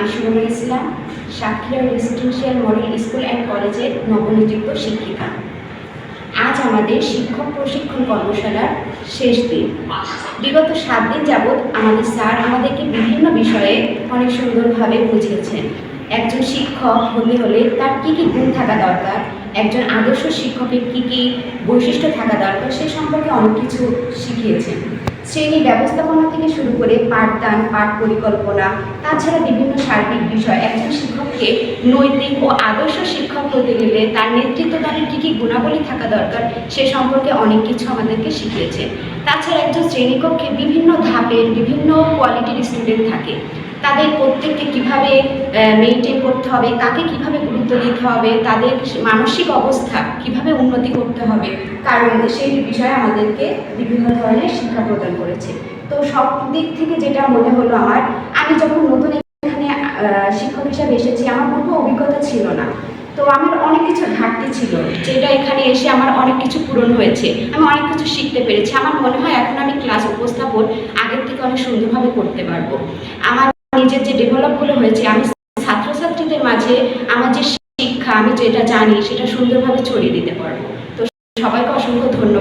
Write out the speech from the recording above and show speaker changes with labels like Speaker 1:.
Speaker 1: আমি Surma Islam Satkhira residential model school and কলেজের নবনিযুক্ত শিক্ষিকা। আজ আমাদের শিক্ষক প্রশিক্ষণ কর্মশালার শেষ দিন। বিগত সাত দিন যাবৎ আমাদের স্যার আমাদেরকে বিভিন্ন বিষয়ে অনেক সুন্দরভাবে বুঝিয়েছেন। একজন শিক্ষক হতে হলে তার কী কী গুণ থাকা দরকার? একজন আদর্শ শিক্ষকের কী কী বৈশিষ্ট্য থাকা দরকার? সে সম্পর্কে অনেক কিছু শিখিয়েছেন। শ্রেণি ব্যবস্থাপনা থেকে শুরু করে পাঠদান, পাঠ পরিকল্পনা, তাছাড়া বিভিন্ন সার্বিক বিষয়। একজন শিক্ষককে নৈতিক ও আদর্শ শিক্ষক হতে গেলে তার নেতৃত্বদানের কী কী গুণাবলী থাকা দরকার সে সম্পর্কে অনেক কিছু আমাদেরকে শিখিয়েছে। তাছাড়া একজন শ্রেণীকক্ষে বিভিন্ন ধাপের বিভিন্ন কোয়ালিটির স্টুডেন্ট থাকে। তাদের প্রত্যেককে কীভাবে মেনটেন করতে হবে, কাকে কীভাবে গুরুত্ব দিতে হবে, তাদের মানসিক অবস্থা কীভাবে উন্নতি করতে হবে, কারণ সেই বিষয়ে আমাদেরকে বিভিন্ন ধরনের শিক্ষা প্রদান করেছে। তো সব দিক থেকে যেটা মনে হলো আমার, আমি যখন নতুন এখানে শিক্ষক হিসাবে এসেছি, আমার কোনো অভিজ্ঞতা ছিল না। তো আমার অনেক কিছু ঘাটতি ছিল, যেটা এখানে এসে আমার অনেক কিছু পূরণ হয়েছে, আমি অনেক কিছু শিখতে পেরেছি। আমার মনে হয় এখন আমি ক্লাস উপস্থাপন আগের থেকে অনেক সুন্দরভাবে করতে পারব। আমার নিজের যে ডেভেলপগুলো হয়েছে, আমি ছাত্রছাত্রীদের মাঝে আমার যে শিক্ষা, আমি যেটা জানি, সেটা সুন্দরভাবে ছড়িয়ে দিতে পারব। তো সবাইকে অসংখ্য ধন্যবাদ।